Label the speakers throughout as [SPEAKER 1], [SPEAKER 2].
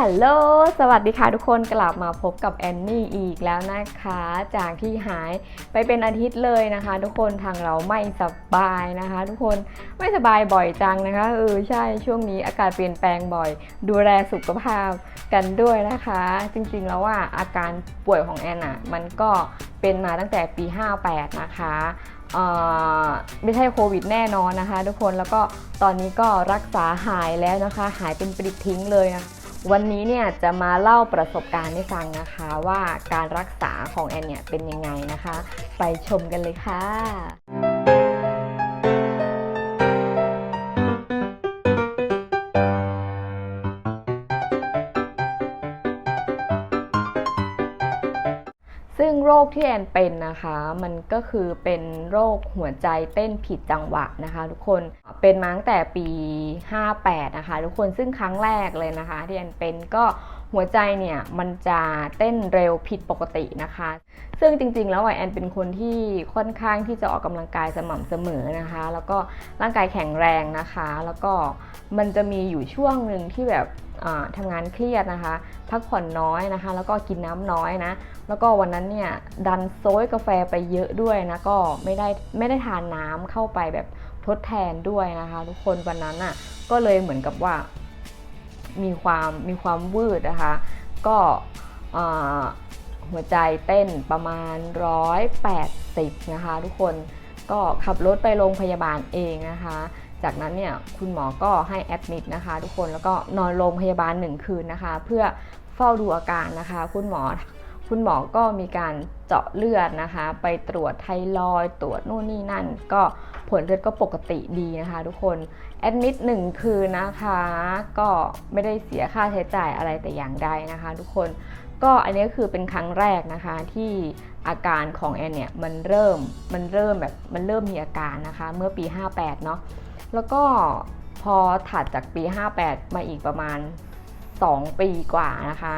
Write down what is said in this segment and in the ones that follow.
[SPEAKER 1] ฮัลโหล สวัสดีค่ะทุกคนกลับมาพบกับแอนนี่อีกแล้วนะคะ จากที่หายไปเป็นอาทิตย์เลยนะคะ ทุกคนทางเราไม่สบายนะคะ ทุกคนไม่สบายบ่อยจังนะคะเออใช่ช่วงนี้อากาศเปลี่ยนแปลงบ่อย ดูแลสุขภาพกันด้วยนะคะ จริงๆแล้วว่าอาการป่วยของแอนอะมันก็เป็นมาตั้งแต่ปี 58 นะคะไม่ใช่โควิดแน่นอนนะคะ ทุกคนแล้วก็ตอนนี้ก็รักษาหายแล้วนะคะ หายเป็นปลิดทิ้งเลยนะ วันนี้เนี่ยจะมาเล่าประสบการณ์ให้ฟังนะคะว่าการรักษาของแอนเนี่ยเป็นยังไงนะคะ ไปชมกันเลยค่ะ ซึ่งโรคที่แอนเป็นนะคะ มันก็คือเป็นโรคหัวใจเต้นผิดจังหวะนะคะทุกคน เป็นมาตั้งแต่ปี 58 นะคะทุกคนซึ่งครั้งแรกเลยนะคะ ที่แอนเป็นก็หัวใจเนี่ยมันจะเต้นเร็วผิดปกตินะคะ ซึ่งจริงๆ แล้วแอนเป็นคนที่ค่อนข้างที่จะออกกำลังกายสม่ำเสมอนะคะ แล้วก็ร่างกายแข็งแรงนะคะ แล้วก็มันจะมีอยู่ช่วงหนึ่งที่แบบทำงานเครียดนะคะ พักผ่อนน้อยนะคะ แล้วก็กินน้ำน้อยนะ แล้วก็วันนั้นเนี่ยดันโซยกาแฟไปเยอะด้วยนะ ก็ไม่ได้ไม่ได้ทานน้ำเข้าไปแบบ ทดแทนด้วยนะคะ ทุกคนวันนั้นอะก็เลยเหมือนกับว่า มีความมีความวืดนะคะ ก็หัวใจเต้นประมาณ 180 นะคะ ทุกคนก็ขับรถไปโรงพยาบาลเองนะคะ จากนั้นเนี่ยคุณหมอก็ให้แอดมิดนะคะ ทุกคนแล้วก็นอนโรงพยาบาลหนึ่งคืนนะคะ เพื่อเฝ้าดูอาการนะคะ คุณหมอ คุณหมอก็มีการเจาะเลือดนะคะ ไปตรวจไทรอยตรวจนู่นนี่นั่น ก็ผลเลือดก็ปกติดีนะคะทุกคนแอดมิดหนึ่งคืนนะคะ ก็ไม่ได้เสียค่าใช้จ่ายอะไรแต่อย่างใดนะคะ ทุกคนก็อันนี้คือเป็นครั้งแรกนะคะที่อาการของแอนเนี่ยมันเริ่มมันเริ่มแบบมันเริ่มมีอาการนะคะ เมื่อปี 58 เนาะแล้วก็พอถัดจากปี 58 มาอีกประมาณ 2 ปีกว่านะคะ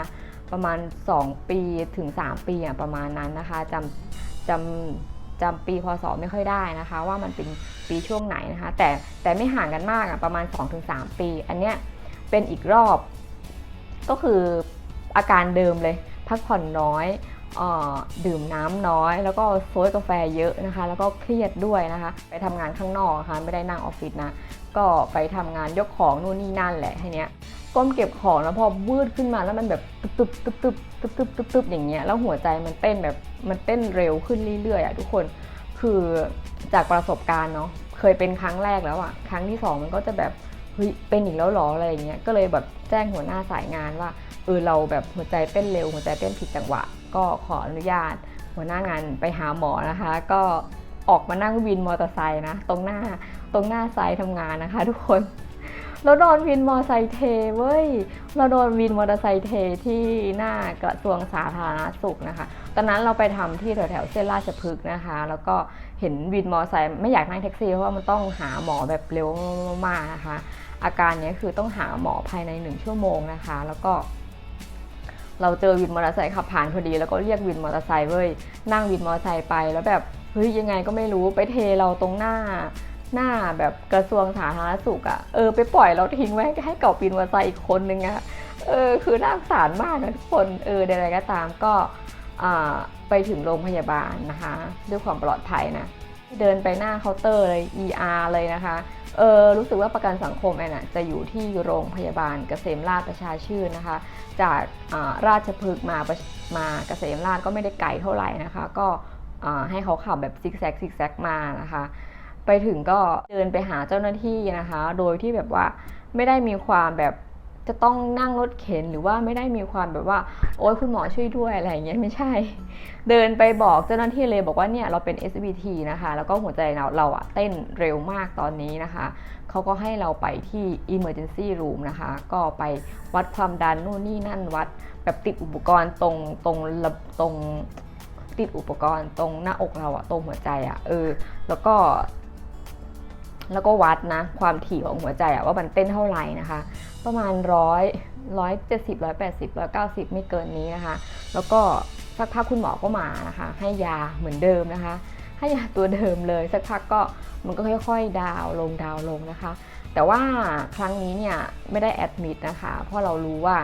[SPEAKER 1] ประมาณ 2 ปีถึง 3 ปีอะประมาณนั้นนะคะจำจำจำปีพศไม่ค่อยได้นะคะ ว่ามันเป็นปีช่วงไหนนะคะ แต่แต่ไม่ห่างกันมากอะประมาณ 2-3 ปี อันเนี้ยเป็นอีกรอบ ก็คืออาการเดิมเลย พักผ่อนน้อยออดื่มน้ำน้อย แล้วก็โซยกาแฟเยอะนะคะ แล้วก็เครียดด้วยนะคะ ไปทำงานข้างนอกนะคะไม่ได้นั่งออฟฟิศนะ ก็ไปทำงานยกของนู่นนี่นั่นแหละทีเนี้ยก้มเก็บของแล้วพอวืดขึ้นมาแล้วมันแบบตึบตึบตึบตึบตึบตึบตึบอย่างเงี้ยแล้วหัวใจมันเต้นแบบมันเต้นเร็วขึ้นเรื่อยๆอะทุกคนคือจากประสบการณ์เนาะเคยเป็นครั้งแรกแล้วอะครั้งที่2มันก็จะแบบเฮ้ยเป็นอีกแล้วหรออะไรอย่างเงี้ยก็เลยแบบแจ้งหัวหน้าสายงานว่าเออเราแบบหัวใจเต้นเร็วหัวใจเต้นผิดจังหวะ ก็ขออนุญาต หัวหน้างานไปหาหมอนะคะ ก็ออกมานั่งวินมอเตอร์ไซค์นะ ตรงหน้า ตรงหน้าไซต์ทำงานนะคะ ทุกคน เราโดนวินมอเตอร์ไซค์เทเว้ย เราโดนวินมอเตอร์ไซค์เทที่หน้ากระทรวงสาธารณสุขนะคะ ตอนนั้นเราไปทำที่แถวๆเส้นราชพฤกษ์นะคะ แล้วก็เห็นวินมอเตอร์ไซค์ไม่อยากนั่งแท็กซี่เพราะว่ามันต้องหาหมอแบบเร็วมากๆนะคะ อาการนี้คือต้องหาหมอภายในหนึ่งชั่วโมงนะคะ แล้วก็เราเจอวินมอเตอร์ไซค์ขับผ่านพอดีแล้วก็เรียกวินมอเตอร์ไซค์เว้ยนั่งวินมอเตอร์ไซค์ไปแล้วแบบเฮ้ยยังไงก็ไม่รู้ไปเทเราตรงหน้า หน้าแบบกระทรวงสาธารณสุขอะ่ะเออไปปล่อยเราทิ้งไว้ให้เกับวินมอเตอร์ไซอีกคนนึงอะ่ะเออคือน่าสงสารมากนะทุกคนเออใดๆก็ตามก็ไปถึงโรงพยาบาลนะคะ ด้วยความปลอดภัยนะเดินไปหน้าเคาน์เตอร์เลย ER เลยนะคะเออรู้สึกว่าประกันสังคมแอนน่ะจะอยู่ที่โรงพยาบาลเกษมราชประชาชื่นนะคะ จาการาชพฤกษ์มามาเกษมราชก็ไม่ได้ไกลเท่าไหร่นะคะ ก็ให้เขาขับแบบซิกแซกซิกแซกมานะคะ ไปถึงก็เดินไปหาเจ้าหน้าที่นะคะ โดยที่แบบว่าไม่ได้มีความแบบจะต้องนั่งรถเข็นหรือว่าไม่ได้มีความแบบว่า โอ๊ยคุณหมอช่วยด้วยอะไรอย่างเงี้ยไม่ใช่ เดินไปบอกเจ้าหน้าที่เลยบอกว่าเนี่ยเราเป็น SVT นะคะ แล้วก็หัวใจเราเราอะเต้นเร็วมากตอนนี้นะคะเขาก็ให้เราไปที่ emergency room นะคะ ก็ไปวัดความดันนู่นนี่นั่นวัดแบบติดอุปกรณ์ตรงตรงระตรงติดอุปกรณ์ตรงหน้าอกเราอะตรงหัวใจอะเออ แล้วก็ แล้วก็วัดนะ ความถี่ของหัวใจอะว่ามันเต้นเท่าไหร่นะคะ ประมาณร้อยร้อยเจ็ดสิบร้อยแปดสิบร้อยเก้าสิบไม่เกินนี้นะคะ แล้วก็สักพักคุณหมอก็มานะคะ ให้ยาเหมือนเดิมนะคะ ให้ยาตัวเดิมเลย สักพักก็มันก็ค่อยๆ ดาวลงดาวลงนะคะ แต่ว่าครั้งนี้เนี่ยไม่ได้แอดมิดนะคะ เพราะเรารู้ว่า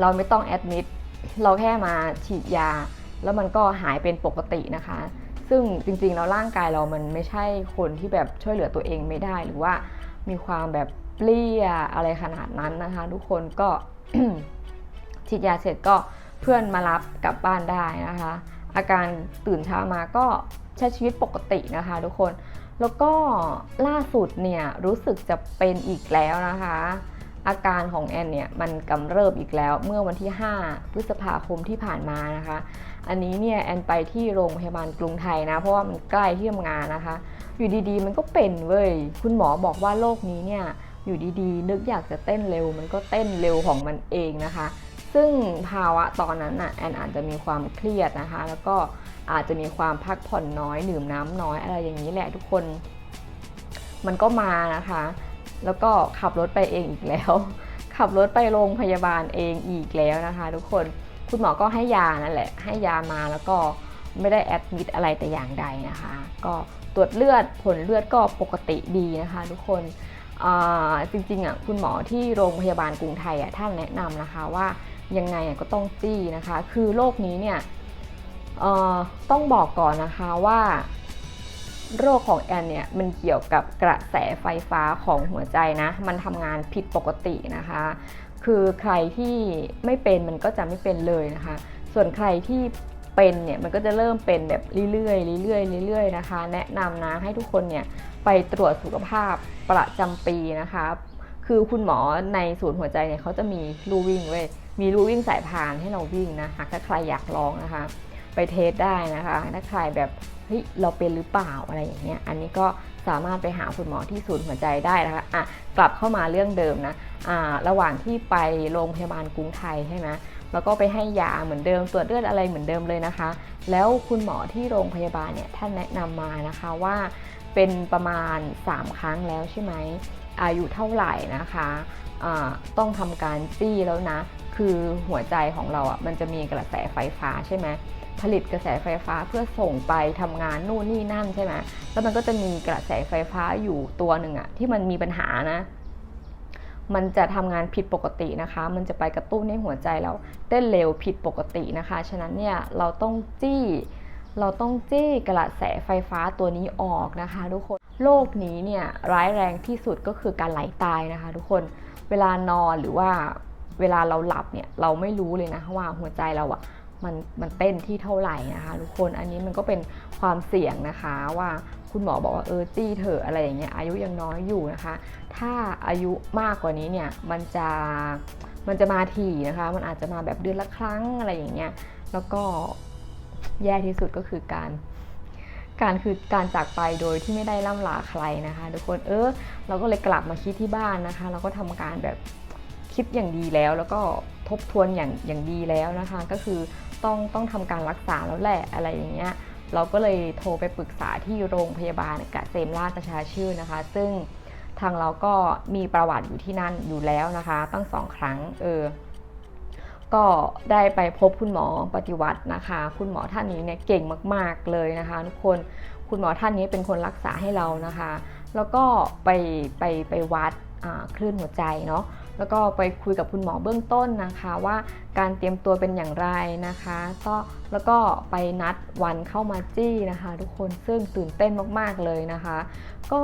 [SPEAKER 1] เราไม่ต้องแอดมิดเราแค่มาฉีดยา แล้วมันก็หายเป็นปกตินะคะ ซึ่งจริงๆแล้วร่างกายเรามันไม่ใช่คนที่แบบช่วยเหลือตัวเองไม่ได้ หรือว่ามีความแบบเปรี้ยอะไรขนาดนั้นนะคะ ทุกคนก็ฉีดยาเสร็จก็เพื่อนมารับกลับบ้านได้นะคะ อาการตื่นเช้ามาก็ใช้ชีวิตปกตินะคะ ทุกคนแล้วก็ล่าสุดเนี่ยรู้สึกจะเป็นอีกแล้วนะคะ อาการของแอนเนี่ยมันกำเริบอีกแล้วเมื่อวันที่ 5 พฤษภาคมที่ผ่านมานะคะ อันนี้เนี่ยแอนไปที่โรงพยาบาลกรุงไทยนะ เพราะว่ามันใกล้ที่ทำงานนะคะ อยู่ดีๆ มันก็เป็นเว้ย คุณหมอบอกว่าโรคนี้เนี่ยอยู่ดีๆ นึกอยากจะเต้นเร็ว มันก็เต้นเร็วของมันเองนะคะ ซึ่งภาวะตอนนั้นน่ะแอนอาจจะมีความเครียดนะคะ แล้วก็อาจจะมีความพักผ่อนน้อยดื่มน้ำน้อยอะไรอย่างนี้แหละทุกคน มันก็มานะคะ แล้วก็ขับรถไปเองอีกแล้ว ขับรถไปโรงพยาบาลเองอีกแล้วนะคะ ทุกคน คุณหมอก็ให้ยานั่นแหละ ให้ยามาแล้วก็ไม่ได้แอดมิดอะไรแต่อย่างใดนะคะ ก็ตรวจเลือดผลเลือดก็ปกติดีนะคะทุกคนอ่าจริงๆอะคุณหมอที่โรงพยาบาลกรุงไทยอะท่านแนะนำนะคะว่ายังไงก็ต้องจี้นะคะ คือโรคนี้เนี่ยอ่อต้องบอกก่อนนะคะว่า โรคของแอนเนี่ยมันเกี่ยวกับกระแสไฟฟ้าของหัวใจนะ มันทำงานผิดปกตินะคะ คือใครที่ไม่เป็นมันก็จะไม่เป็นเลยนะคะ ส่วนใครที่เป็นเนี่ยมันก็จะเริ่มเป็นแบบเรื่อยๆเรื่อยๆเรื่อยๆนะคะ แนะนำนะให้ทุกคนเนี่ยไปตรวจสุขภาพประจำปีนะคะ คือคุณหมอในศูนย์หัวใจเนี่ยเขาจะมีลู่วิ่งเว้ยมีลู่วิ่งสายพานให้เราวิ่งนะหากถ้าใครอยากลองนะคะ ไปเทสได้นะคะ ถ้าใครแบบ ฮ้ยเราเป็นหรือเปล่าอะไรอย่างเงี้ยอันนี้ก็สามารถไปหาคุณหมอที่ศูนย์หัวใจได้นะคะอะกลับเข้ามาเรื่องเดิมนะอ่าระหว่างที่ไปโรงพยาบาลกรุงไทยใช่ไหมแล้วก็ไปให้ยาเหมือนเดิมตรวจเลือดอะไรเหมือนเดิมเลยนะคะ แล้วคุณหมอที่โรงพยาบาลเนี่ยท่านแนะนำมานะคะว่าเป็นประมาณ 3 ครั้งแล้วใช่ไหมอายุเท่าไหร่นะคะต้องทำการจี้แล้วนะ คือหัวใจของเราอะมันจะมีกระแสไฟฟ้าใช่ไหมผลิตกระแสไฟฟ้าเพื่อส่งไปทำงานนู่นนี่นั่นใช่ไหมแล้วมันก็จะมีกระแสไฟฟ้าอยู่ตัวหนึ่งอะที่มันมีปัญหานะ มันจะทำงานผิดปกตินะคะ มันจะไปกระตุ้นให้หัวใจเราเต้นเร็วผิดปกตินะคะ ฉะนั้นเนี่ยเราต้องจี้เราต้องจี้กระแสไฟฟ้าตัวนี้ออกนะคะทุกคน โรคนี้เนี่ยร้ายแรงที่สุดก็คือการไหลตายนะคะ ทุกคน เวลานอนหรือว่า เวลาเราหลับเนี่ยเราไม่รู้เลยนะว่าหัวใจเราอะมันมันเต้นที่เท่าไหร่นะคะทุกคนอันนี้มันก็เป็นความเสี่ยงนะคะว่าคุณหมอบอกว่าเออจี้เถอะอะไรอย่างเงี้ยอายุยังน้อยอยู่นะคะ ถ้าอายุมากกว่านี้เนี่ยมันจะมันจะมาถี่นะคะ มันอาจจะมาแบบเดือนละครั้งอะไรอย่างเงี้ยแล้วก็แย่ที่สุดก็คือการการคือการจากไปโดยที่ไม่ได้ล่ำลาใครนะคะ ทุกคนเออเราก็เลยกลับมาคิดที่บ้านนะคะ เราก็ทำการแบบ คิดอย่างดีแล้ว แล้วก็ทบทวนอย่างอย่างดีแล้วนะคะ ก็คือต้องต้องทำการรักษาแล้วแหละอะไรอย่างเงี้ยเราก็เลยโทรไปปรึกษาที่โรงพยาบาลกะเซมราชประชาชื่นนะคะ ซึ่งทางเราก็มีประวัติอยู่ที่นั่นอยู่แล้วนะคะ ตั้งสองครั้งเออก็ได้ไปพบคุณหมอปฏิวัตินะคะ คุณหมอท่านนี้เนี่ยเก่งมาก ๆเลยนะคะทุกคนคุณหมอท่านนี้เป็นคนรักษาให้เรานะคะ แล้วก็ไปไปไปวัดคลื่นหัวใจเนาะ แล้วก็ไปคุยกับคุณหมอเบื้องต้นนะคะว่าการเตรียมตัวเป็นอย่างไรนะคะก็แล้วก็ไปนัดวันเข้ามาจี้นะคะ ทุกคนซึ่งตื่นเต้นมากๆเลยนะคะ ก็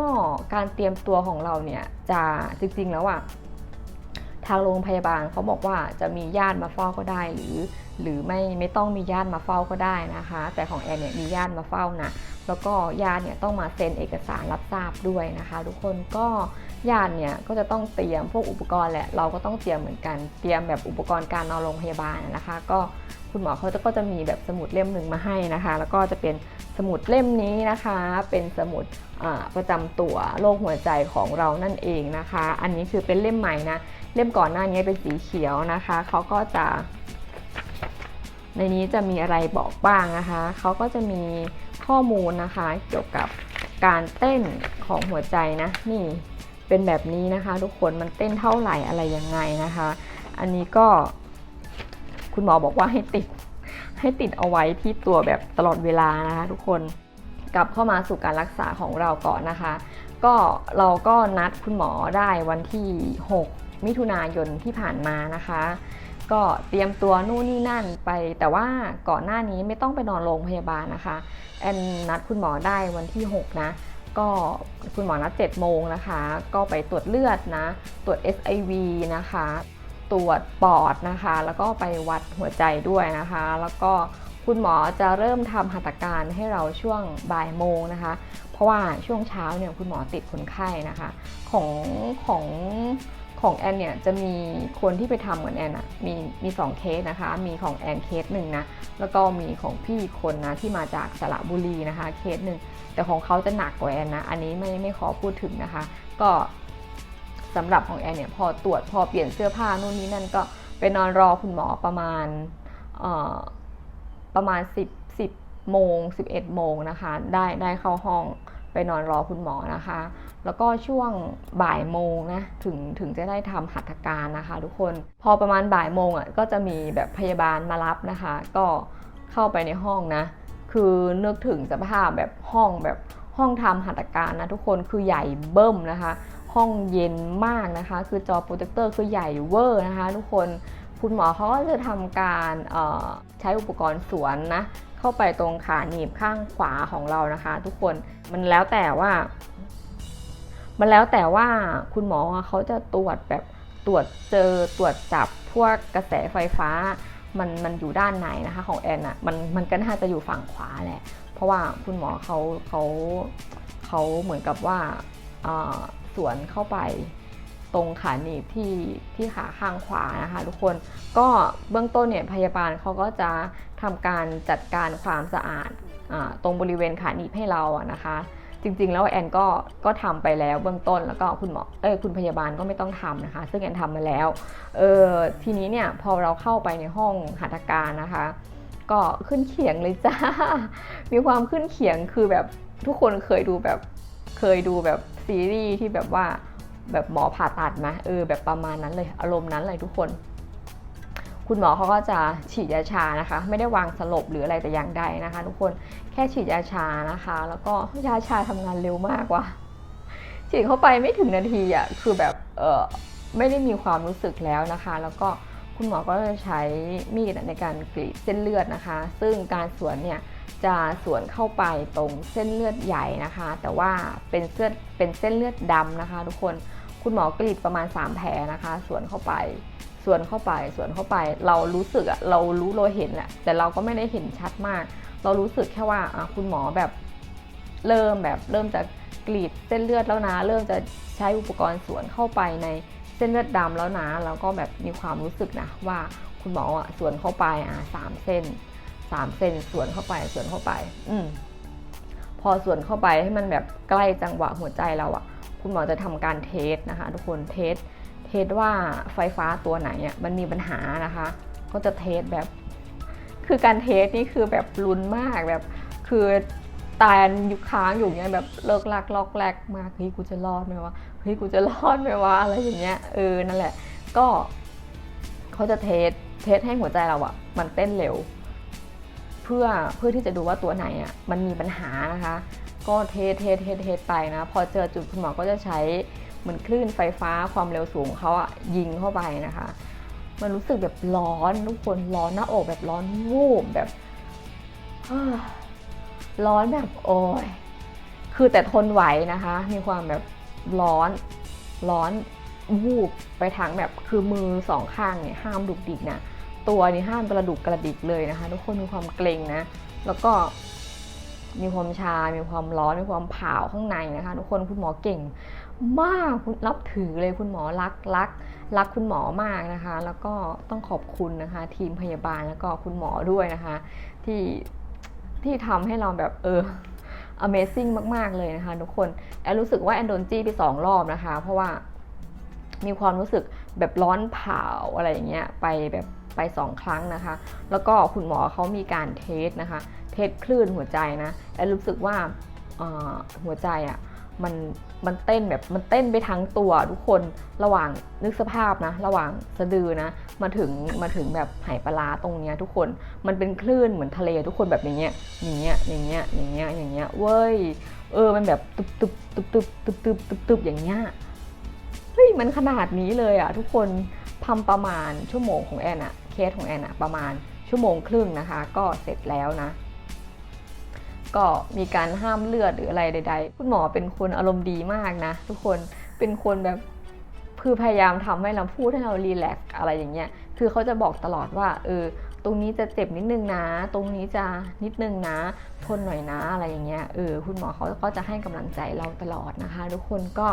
[SPEAKER 1] การเตรียมตัวของเราเนี่ยจะจริงๆแล้วอะ ทางโรงพยาบาลเขาบอกว่าจะมีญาติมาเฝ้าก็ได้ หรือ หรือไม่ไม่ต้องมีญาติมาเฝ้าก็ได้นะคะ แต่ของแอนเนี่ยมีญาติมาเฝ้านะแล้วก็ญาติเนี่ยต้องมาเซ็นเอกสารรับทราบด้วยนะคะ ทุกคนก็ญาติเนี่ยก็จะต้องเตรียมพวกอุปกรณ์แหละเราก็ต้องเตรียมเหมือนกันเตรียมแบบอุปกรณ์การนอนโรงพยาบาลนะคะ ก็คุณหมอเขาจะก็จะมีแบบสมุดเล่มหนึ่งมาให้นะคะ แล้วก็จะเป็นสมุดเล่มนี้นะคะ เป็นสมุดประจำตัวโรคหัวใจของเรานั่นเองนะคะ อันนี้คือเป็นเล่มใหม่นะ เล่มก่อนหน้านี้เป็นสีเขียวนะคะเขาก็จะ ในนี้จะมีอะไรบอกบ้างนะคะเขาก็จะมีข้อมูลนะคะเกี่ยวกับการเต้นของหัวใจนะนี่เป็นแบบนี้นะคะ ทุกคนมันเต้นเท่าไหร่อะไรยังไงนะคะ อันนี้ก็คุณหมอบอกว่าให้ติดให้ติดเอาไว้ที่ตัวแบบตลอดเวลานะคะ ทุกคนกลับเข้ามาสู่การรักษาของเราก่อนนะคะ ก็เราก็นัดคุณหมอได้วันที่ 6 มิถุนายนที่ผ่านมานะคะ ก็เตรียมตัวนู่นนี่นั่นไป แต่ว่าก่อนหน้านี้ไม่ต้องไปนอนโรงพยาบาลนะคะแอนนัดคุณหมอได้วันที่ 6 นะก็คุณหมอนัด7โมงนะคะ ก็ไปตรวจเลือดนะ ตรวจ SIV นะคะ ตรวจปอดนะคะ แล้วก็ไปวัดหัวใจด้วยนะคะ แล้วก็คุณหมอจะเริ่มทำหัตถการให้เราช่วงบ่ายโมงนะคะ เพราะว่าช่วงเช้าเนี่ยคุณหมอติดคนไข้นะคะ ของของ ของแอนเนี่ยจะมีคนที่ไปทำเหมือนแอนอะมีมีสองเคสนะคะ มีของแอนเคสหนึ่งนะแล้วก็มีของพี่คนนะที่มาจากสระบุรีนะคะเคสหนึ่งแต่ของเขาจะหนักกว่าแอนนะอันนี้ไม่ไม่ขอพูดถึงนะคะ ก็สำหรับของแอนเนี่ยพอตรวจพอเปลี่ยนเสื้อผ้านู่นนี่นั่นก็ไปนอนรอคุณหมอประมาณเอ่อประมาณ 10 10โมง11โมงนะคะ ได้ได้เข้าห้อง ไปนอนรอคุณหมอนะคะ แล้วก็ช่วงบ่ายโมงนะถึงถึงจะได้ทำหัตถการนะคะ ทุกคนพอประมาณบ่ายโมงอะก็จะมีแบบพยาบาลมารับนะคะ ก็เข้าไปในห้องนะ คือนึกถึงสภาพแบบห้องแบบห้องทำหัตถการนะทุกคนคือใหญ่เบิ่มนะคะ ห้องเย็นมากนะคะ คือจอโปรเจคเตอร์คือใหญ่เวอร์นะคะ ทุกคนคุณหมอเขาก็จะทำการใช้อุปกรณ์สวนนะ เข้าไปตรงขาหนีบข้างขวาของเรานะคะ ทุกคนมันแล้วแต่ว่า มันแล้วแต่ว่าคุณหมอเขาจะตรวจแบบตรวจเจอตรวจจับพวกกระแสไฟฟ้า มันมันอยู่ด้านไหนนะคะ ของแอนอะ่ะมันมันก็น่าจะอยู่ฝั่งขวาแหละ เพราะว่าคุณหมอเขาเขาเขาเหมือนกับว่าสวนเข้าไปตรงขาหนีบที่ที่ขาข้างขวานะคะ ทุกคนก็เบื้องต้นเนี่ยพยาบาลเขาก็จะ ทำการจัดการความสะอาดอตรงบริเวณขาหนีบให้เราอะนะคะ จริงๆ แล้วแอนก็ก็ทำไปแล้วเบื้องต้นแล้วก็คุณหมอเอ้คุณพยาบาลก็ไม่ต้องทำนะคะ ซึ่งแอนทำมาแล้วเออทีนี้เนี่ยพอเราเข้าไปในห้องหัตถการนะคะ ก็ขึ้นเขียงเลยจ้า มีความขึ้นเขียงคือแบบทุกคนเคยดูแบบเคยดูแบบซีรีส์ที่แบบว่าแบบหมอผ่าตัดไหมเออแบบประมาณนั้นเลยอารมณ์นั้นเลยทุกคน คุณหมอเขาก็จะฉีดยาชานะคะ ไม่ได้วางสลบหรืออะไรแต่อย่างใดนะคะ ทุกคนแค่ฉีดยาชานะคะ แล้วก็ยาชาทำงานเร็วมากว่ะฉีดเข้าไปไม่ถึงนาทีอะคือแบบเออไม่ได้มีความรู้สึกแล้วนะคะ แล้วก็คุณหมอก็จะใช้มีดในการกรีดเส้นเลือดนะคะ ซึ่งการสวนเนี่ยจะสวนเข้าไปตรงเส้นเลือดใหญ่นะคะ แต่ว่าเป็นเส้นเป็นเส้นเลือดดำนะคะ ทุกคนคุณหมอกรีดประมาณ 3 แผลนะคะ สวนเข้าไป สวนเข้าไปสวนเข้าไป เรารู้สึกอะเรารู้เราเห็นแหละแต่เราก็ไม่ได้เห็นชัดมาก เรารู้สึกแค่ว่าอะคุณหมอแบบเริ่มแบบเริ่มจะกรีดเส้นเลือดแล้วนะ เริ่มจะใช้อุปกรณ์สวนเข้าไปในเส้นเลือดดำแล้วนะแล้วก็แบบมีความรู้สึกนะว่าคุณหมออะสวนเข้าไปอะสามเส้นสามเส้นสวนเข้าไปสวนเข้าไป อืมพอสวนเข้าไปให้มันแบบใกล้จังหวะหัวใจเราอะ คุณหมอจะทำการเทสนะคะ ทุกคนเทส สว่าไฟฟ้าตัวไหนอะมันมีปัญหานะคะ ก็จะเทสแบบ คือการเทสนี่คือแบบลุ้นมากแบบ คือตายอยู่ค้างอยู่เงี้ยแบบเลิกลักลอกแรกมากเฮ้ยกูจะรอดไหมวะเฮ้ยกูจะรอดไหมวะอะไรอย่างเงี้ยเออนั่นแหละ ก็เขาจะเทสเทสให้หัวใจเราอะมันเต้นเร็ว เพื่อเพื่อที่จะดูว่าตัวไหนอะมันมีปัญหานะคะ ก็เทสเทสเทสเทสไปนะ พอเจอจุดคุณหมอก็จะใช้ เหมือนคลื่นไฟฟ้าความเร็วสูงเขาอะยิงเข้าไปนะคะ มันรู้สึกแบบร้อนทุกคนร้อนหน้าอกแบบร้อนวูบแบบร้อนแบบโอ้ยคือแต่ทนไหวนะคะ มีความแบบร้อนร้อนวูบไปทางแบบคือมือสองข้างเนี่ยห้ามดุกดิกนะตัวนี่ห้ามกระดุกกระดิกเลยนะคะ ทุกคนมีความเกรงนะ แล้วก็มีความชา มีความร้อน มีความผาวข้างในนะคะ ทุกคนคุณหมอเก่ง มากคุณรับถือเลยคุณหมอรักรักรักคุณหมอมากนะคะ แล้วก็ต้องขอบคุณนะคะ ทีมพยาบาลแล้วก็คุณหมอด้วยนะคะ ที่ที่ทำให้เราแบบเออ Amazing มากๆเลยนะคะ ทุกคนแอนรู้สึกว่าแอนโดนจี้ไปสองรอบนะคะ เพราะว่ามีความรู้สึกแบบร้อนเผาอะไรอย่างเงี้ยไปแบบไปสองครั้งนะคะ แล้วก็คุณหมอเขามีการเทสนะคะ เทสคลื่นหัวใจนะแอนรู้สึกว่าออหัวใจอะ่ะมัน มันเต้นแบบมันเต้นไปทั้งตัวทุกคนระหว่างนึกสภาพนะ ระหว่างสะดือนะ มาถึงมาถึงแบบไหปลาตรงเนี้ยทุกคนมันเป็นคลื่นเหมือนทะเลทุกคนแบบอย่างเงี้ยอย่างเงี้ยอย่างเงี้ยอย่างเงี้ยอย่างเงี้ยเว้ยเออมันแบบตึบตึบตึบตึบตึบตึบตึบตึบอย่างเงี้ยเฮ้ยมันขนาดนี้เลยอะทุกคนทำประมาณชั่วโมงของแอนอะเคสของแอนอะประมาณชั่วโมงครึ่งนะคะ ก็เสร็จแล้วนะ ก็มีการห้ามเลือดหรืออะไรใด ๆ คุณหมอเป็นคนอารมณ์ดีมากนะ ทุกคนเป็นคนแบบคือพยายามทำให้เราพูดให้เรารีแลกอะไรอย่างเงี้ย คือเขาจะบอกตลอดว่า เออ ตรงนี้จะเจ็บนิดนึงนะ ตรงนี้จะนิดนึงนะ ทนหน่อยนะอะไรอย่างเงี้ย เออ คุณหมอเขาก็จะให้กำลังใจเราตลอดนะคะ ทุกคนก็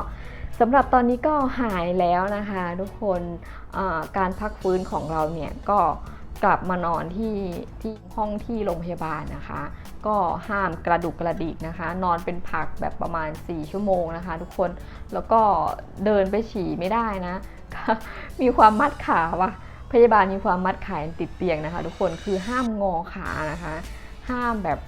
[SPEAKER 1] สำหรับตอนนี้ก็หายแล้วนะคะ ทุกคนการพักฟื้นของเราเนี่ยก็ กลับมานอนที่ที่ห้องที่โรงพยาบาลนะคะ ก็ห้ามกระดุกกระดิกนะคะ นอนเป็นผักแบบประมาณ 4 ชั่วโมงนะคะ ทุกคนแล้วก็เดินไปฉี่ไม่ได้นะ มีความมัดขาว่ะพยาบาลมีความมัดขายติดเตียงนะคะ ทุกคนคือห้ามงอขานะคะ ห้ามแบบ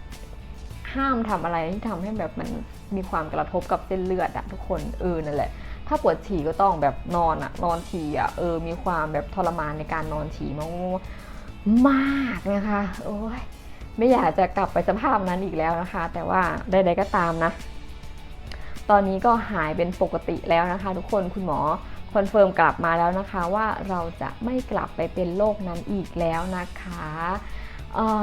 [SPEAKER 1] ห้ามทำอะไรที่ทำให้แบบมันมีความกระทบกับเส้นเลือดอะทุกคนเออนั่นแหละ ถ้าปวดฉี่ก็ต้องแบบนอนอะนอนฉี่อะเออมีความแบบทรมานในการนอนฉี่มาก มากนะคะ โอ้ยไม่อยากจะกลับไปสภาพนั้นอีกแล้วนะคะ แต่ว่าใดๆก็ตามนะ ตอนนี้ก็หายเป็นปกติแล้วนะคะ ทุกคนคุณหมอคอนเฟิร์มกลับมาแล้วนะคะว่าเราจะไม่กลับไปเป็นโรคนั้นอีกแล้วนะคะเอ้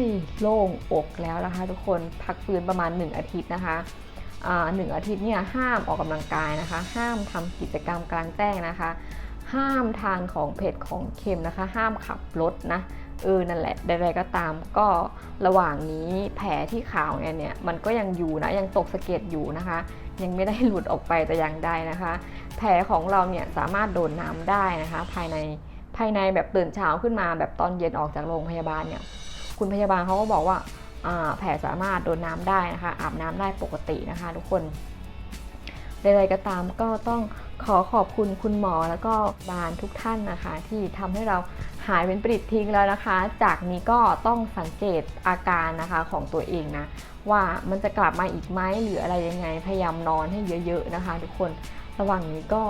[SPEAKER 1] ยโล่งอกแล้วนะคะทุกคนพักฟื้นประมาณ 1 อาทิตย์นะคะหนึ่งอาทิตย์เนี่ยห้ามออกกำลังกายนะคะ ห้ามทำกิจกรรมกลางแจ้งนะคะ ห้ามทานของเผ็ดของเค็มนะคะ ห้ามขับรถนะเออนั่นแหละใดๆก็ตามก็ระหว่างนี้แผลที่ขาวเนี่ยเนี่ยมันก็ยังอยู่นะยังตกสะเก็ดอยู่นะคะ ยังไม่ได้หลุดออกไปแต่ย่างใดนะคะ แผลของเราเนี่ยสามารถโดนน้ำได้นะคะ ภายในภายในแบบตื่นเช้าขึ้นมาแบบตอนเย็นออกจากโรงพยาบาลเนี่ยคุณพยาบาลเขาก็บอกว่าอ่าแผลสามารถโดนน้ำได้นะคะ อาบน้ำได้ปกตินะคะ ทุกคนใดๆก็ตามก็ต้อง ขอขอบคุณคุณหมอแล้วก็บาลทุกท่านนะคะ ที่ทำให้เราหายเป็นปริดทิ้งแล้วนะคะ จากนี้ก็ต้องสังเกตอาการนะคะของตัวเองนะ ว่ามันจะกลับมาอีกไหมหรืออะไรยังไงพยายามนอนให้เยอะ ๆนะคะ ทุกคนระหว่างนี้ก็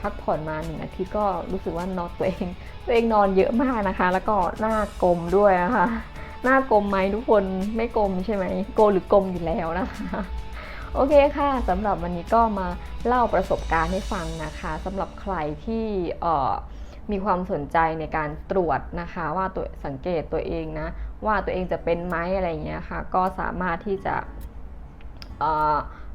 [SPEAKER 1] พักผ่อนมาหนึ่งอาทิตย์ก็รู้สึกว่านอนตัวเอง ตัวเองนอนเยอะมากนะคะ แล้วก็หน้ากลมด้วยนะคะหน้ากลมไหมทุกคนไม่กลมใช่ไหมโกหรือกลมอยู่แล้วนะคะ โอเคค่ะสำหรับวันนี้ก็มาเล่าประสบการณ์ให้ฟังนะคะสำหรับใครที่เมีความสนใจในการตรวจนะคะว่าตัวสังเกตตัวเองนะว่าตัวเองจะเป็นไหมอะไรเงี้ยค่ะก็สามารถที่จะ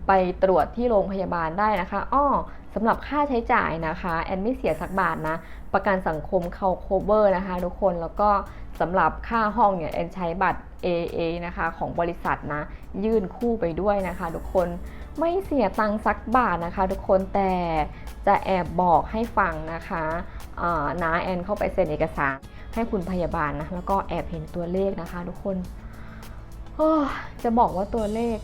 [SPEAKER 1] ไปตรวจที่โรงพยาบาลได้นะคะอ้อสำหรับค่าใช้จ่ายนะคะแอนไม่เสียสักบาทนะ ประกันสังคมเขา cover นะคะทุกคนแล้วก็สำหรับค่าห้องเนี่ยแอนใช้บัตร AA นะคะของบริษัทนะ ยื่นคู่ไปด้วยนะคะ ทุกคนไม่เสียตังค์สักบาทนะคะ ทุกคนแต่จะแอบบอกให้ฟังนะคะน้าแอนเข้าไปเซ็นเอกสารให้คุณพยาบาลนะแล้วก็แอบเห็นตัวเลขนะคะ ทุกคนจะบอกว่าตัวเลข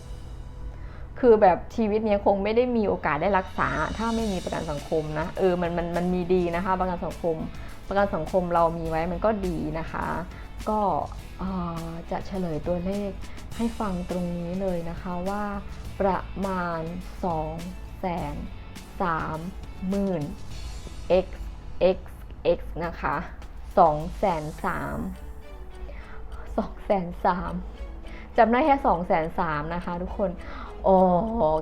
[SPEAKER 1] คือแบบชีวิตเนี้ยคงไม่ได้มีโอกาสได้รักษา ถ้าไม่มีประกันสังคมนะเออมันมันมันมีดีนะคะ ประกันสังคม ประกันสังคมเรามีไว้มันก็ดีนะคะ ก็จะเฉลยตัวเลขให้ฟังตรงนี้เลยนะคะว่าประมาณ2แสน3หมื่น x x x นะคะ2แสน3 2แสน3จำได้แค่2แสน3นะคะทุกคน โอ้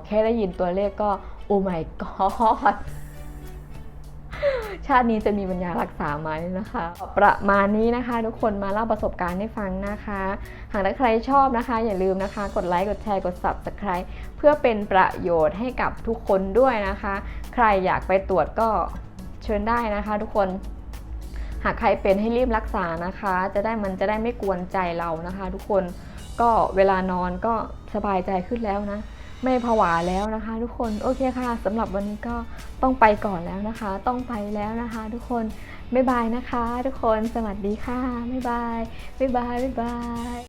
[SPEAKER 1] แค่ได้ยินตัวเลขก็ โอ้ my god ชาตินี้จะมีปัญญารักษาไหมนะคะ ประมาณนี้นะคะ ทุกคนมาเล่าประสบการณ์ให้ฟังนะคะ หากใครชอบนะคะ อย่าลืมนะคะ กดไลค์กดแชร์กด subscribe เพื่อเป็นประโยชน์ให้กับทุกคนด้วยนะคะ ใครอยากไปตรวจก็เชิญได้นะคะ ทุกคน หากใครเป็นให้รีบรักษานะคะ จะได้มันจะได้ไม่กวนใจเรานะคะ ทุกคนก็เวลานอนก็สบายใจขึ้นแล้วนะ ไม่ผวาแล้วนะคะ ทุกคนโอเคค่ะสำหรับวันนี้ก็ต้องไปก่อนแล้วนะคะ ต้องไปแล้วนะคะ ทุกคนบ๊ายบายนะคะ ทุกคนสวัสดีค่ะบ๊ายบายบ๊ายบายบ๊ายบาย